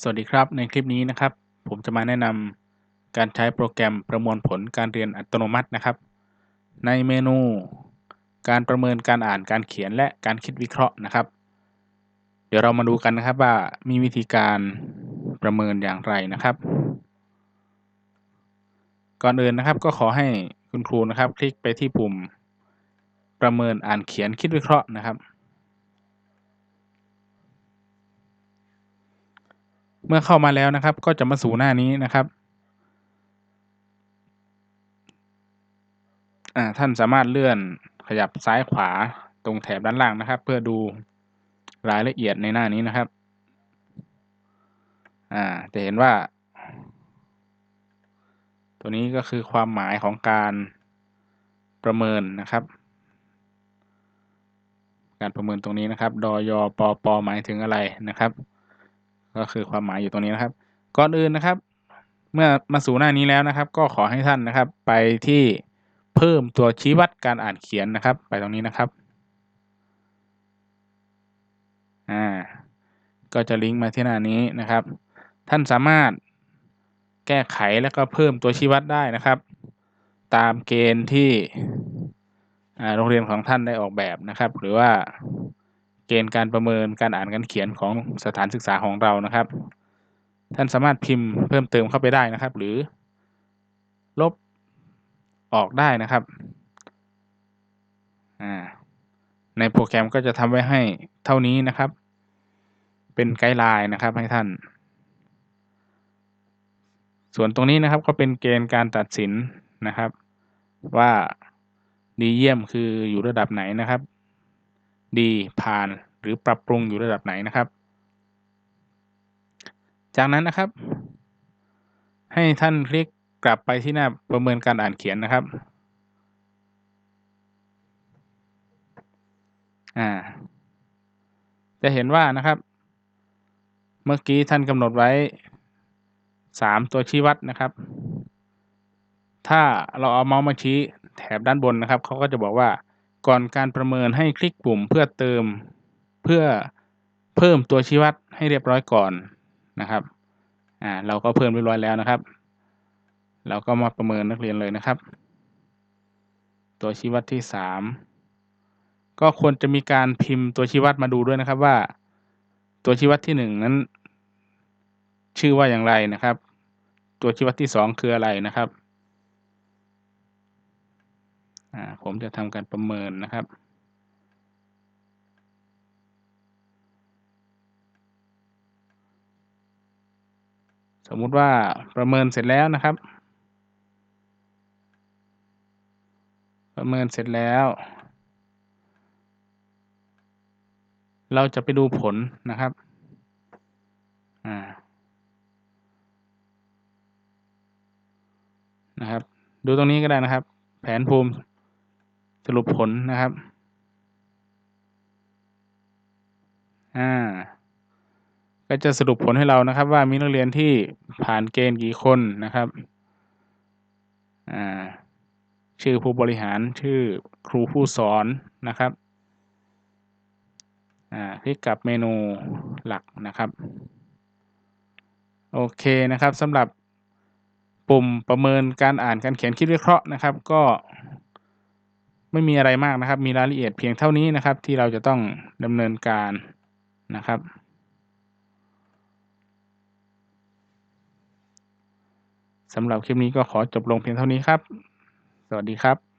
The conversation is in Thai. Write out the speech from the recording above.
สวัสดีครับ ในคลิปนี้นะครับ ผมจะมาแนะนำการใช้โปรแกรมประมวลผลการเรียนอัตโนมัตินะครับ ในเมนู การประเมินการอ่านการเขียนและการคิดวิเคราะห์นะครับ เดี๋ยวเรามาดูกันนะครับว่ามีวิธีการประเมินอย่างไรนะครับ ก่อนอื่นนะครับก็ขอให้คุณครูนะครับ คลิกไปที่ปุ่มประเมินอ่านเขียนคิดวิเคราะห์นะครับ เมื่อเข้ามาแล้วนะครับ ก็จะมาสู่หน้านี้นะครับท่านสามารถเลื่อนขยับซ้ายขวาตรงแถบด้านล่างนะครับ เพื่อดูรายละเอียดในหน้านี้นะครับจะเห็นว่า ตัวนี้ก็คือความหมายของการประเมินนะครับ การประเมินตรงนี้นะครับ ดยปปหมายถึงอะไรนะครับ ก็คือความหมายอยู่ตรงนี้นะครับ ก่อนอื่นนะครับ เมื่อมาสู่หน้านี้แล้วนะครับ ก็ขอให้ท่านนะครับ ไปที่เพิ่มตัวชี้วัดการอ่านเขียนนะครับ ไปตรงนี้นะครับอ่าก็จะลิงก์มาที่หน้านี้นะครับ ท่านสามารถแก้ไขแล้วก็เพิ่มตัวชี้วัดได้นะครับ ตามเกณฑ์ที่โรงเรียนของท่านได้ออกแบบนะครับ หรือว่า เกณฑ์การประเมินการอ่านการเขียนของสถานศึกษาของเรานะครับ ท่านสามารถพิมพ์เพิ่มเติมเข้าไปได้นะครับ หรือ ลบออกได้นะครับในโปรแกรมก็จะทำไว้ให้เท่านี้นะครับ เป็นไกด์ไลน์นะครับให้ท่าน ส่วนตรงนี้นะครับก็เป็นเกณฑ์การตัดสินนะครับ ว่าดีเยี่ยมคืออยู่ระดับไหนนะครับ ดีผ่านหรือปรับปรุงอยู่ระดับไหนนะครับ จากนั้นนะครับ ให้ท่านคลิกกลับไปที่หน้าประเมินการอ่านเขียนนะครับอ่าจะเห็นว่านะครับ เมื่อกี้ท่านกำหนดไว้สามตัวชี้วัดนะครับ ถ้าเราเอาเมาส์มาชี้แถบด้านบนนะครับเขาก็จะบอกว่า ก่อนการประเมินให้คลิกปุ่มเพื่อเติมเพื่อเพิ่มตัวชี้วัดให้เรียบร้อยก่อนนะครับอ่าเราก็เพิ่มเรียบร้อยแล้วนะครับ เราก็มาประเมินนักเรียนเลยนะครับ ตัวชี้วัดที่สามก็ควรจะมีการพิมพ์ตัวชี้วัดมาดูด้วยนะครับว่า ตัวชี้วัดที่หนึ่งนั้น ชื่อว่าอย่างไรนะครับ ตัวชี้วัดที่สองคืออะไรนะครับ ผมจะทำการประเมินนะครับ สมมุติว่าประเมินเสร็จแล้วนะครับ ประเมินเสร็จแล้ว เราจะไปดูผลนะครับอ่านะครับ ดูตรงนี้ก็ได้นะครับ แผนภูมิ สรุปผลนะครับ อ่า ก็จะสรุปผลให้เรานะครับ ว่ามีนักเรียนที่ผ่านเกณฑ์กี่คนนะครับ อ่า ชื่อผู้บริหาร ชื่อครูผู้สอนนะครับ อ่า คลิกกับเมนูหลักนะครับ โอเคนะครับสำหรับปุ่มประเมินการอ่านการเขียนคิดวิเคราะห์นะครับ ก็ ไม่มีอะไรมากนะครับ มีรายละเอียดเพียงเท่านี้นะครับ ที่เราจะต้องดำเนินการนะครับ สำหรับคลิปนี้ก็ขอจบลงเพียงเท่านี้ครับ สวัสดีครับ